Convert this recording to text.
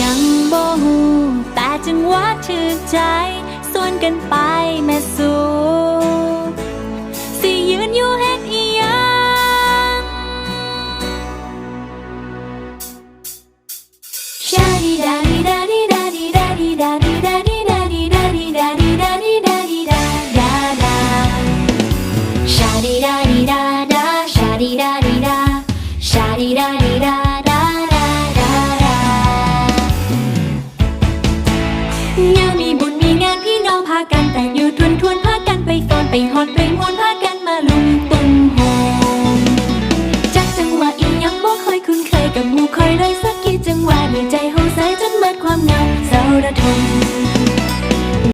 ยังบ่ฮู้แต่จังหวะถึกใจส่วนกันไปแม่สู่สิยืนอยู่เฮ็ดอีหยังชาดีดาดีดาดีดาดีดาดีดาดีดาดีดาดีดาดีดาดีดาดีดาดีดาดาดา Sha di da di da da, sha di da di da, sha di da di da da ไปหอดไปมวนพากันมาลุมตุ้มโฮมจักจังหวะอีหยังบ่ค่อยคุ้นเคยกับหมู่คอยเลยสักกี่จังหวะในใจเฮาสายจนเมิดความเหงาเศร้าระทม